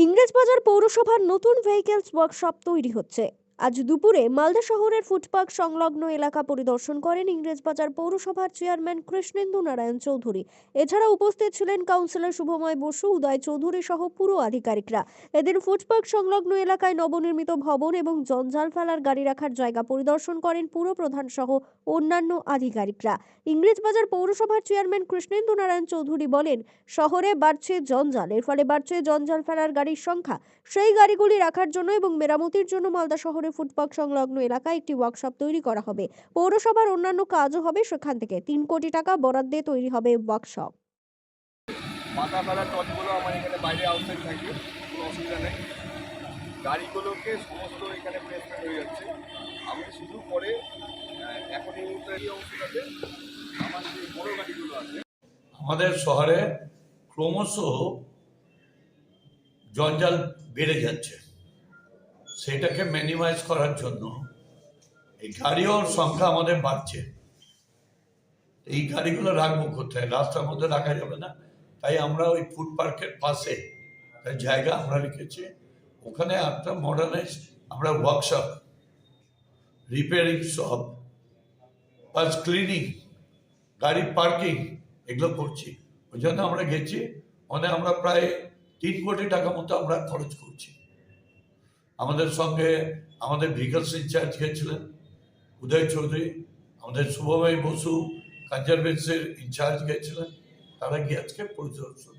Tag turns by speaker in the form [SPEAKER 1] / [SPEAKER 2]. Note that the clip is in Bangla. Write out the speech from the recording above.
[SPEAKER 1] ইংরেজবাজার পৌরসভার নতুন ভেহিকেলস ওয়ার্কশপ তৈরি হচ্ছে। আজ দুপুরে মালদা শহরের ফুটপাক সংলগ্ন এলাকা পরিদর্শন করেন ইংরেজবাজার পৌরসভার চেয়ারম্যান কৃষ্ণেন্দু নারায়ণ চৌধুরী। এছাড়া উপস্থিত ছিলেন কাউন্সিলর শুভময় বসু, উদয় চৌধুরী সহ পুরো আধিকারিকরা। এদিন ফুটপাক সংলগ্ন এলাকায় নবনির্মিত ভবন এবং জঞ্জাল ফেলার গাড়ি রাখার জায়গা পরিদর্শন করেন পুর প্রধান সহ অন্যান্য আধিকারিকরা। ইংরেজবাজার পৌরসভার চেয়ারম্যান কৃষ্ণেন্দু নারায়ণ চৌধুরী বলেন, শহরে বাড়ছে জঞ্জাল, এর ফলে বাড়ছে জঞ্জাল ফেলার গাড়ির সংখ্যা। সেই গাড়িগুলি রাখার জন্য এবং মেরামতির জন্য মালদা শহরে ফুটপাক সংলগ্ন এলাকায় একটি ওয়ার্কশপ তৈরি করা হবে। পৌরসভার অন্যান্য কাজও হবে সেখান থেকে। তিন কোটি টাকা বরাদ্দে তৈরি হবে ওয়ার্কশপ
[SPEAKER 2] মাথা ফেলার আমার এখানে বাইরে আউটসাইড থাকে কোনো অসুবিধা নেই। গাড়িগুলোকে সমস্ত এখানে প্লেসমেন্ট হয়ে যাচ্ছে। আমি শুধু পরে এখন এই মুহূর্তে এই আমার যে বড় গাড়িগুলো আছে।
[SPEAKER 3] আমাদের শহরে ক্রমশ জঞ্জাল বেড়ে যাচ্ছে। সেটাকে মিনিমাইজ করার জন্য এই গাড়িওর সংখ্যা আমাদের বাড়ছে। এই গাড়িগুলো রাখব কোথায়? রাস্তার মধ্যে রাখা যাবে না। তাই আমরা ওই ফুড পার্কের পাশে জায়গা আমরা রেখেছি। ওখানে একটা মডার্নাইজ আমরা workshop repairing shop plus cleaning গাড়ি পার্কিং এগুলো করছি। ওই জন্য আমরা গেছি। মানে আমরা প্রায় তিন কোটি টাকা মতো আমরা খরচ করছি। আমাদের সঙ্গে আমাদের ভিকালস ইনচার্জ গেছিলেন উদয় চৌধুরী, আমাদের শুভভাই বসু কনজারভেন্সের ইনচার্জ গেছিলেন তারা গিয়ে আজকে পরিদর্শন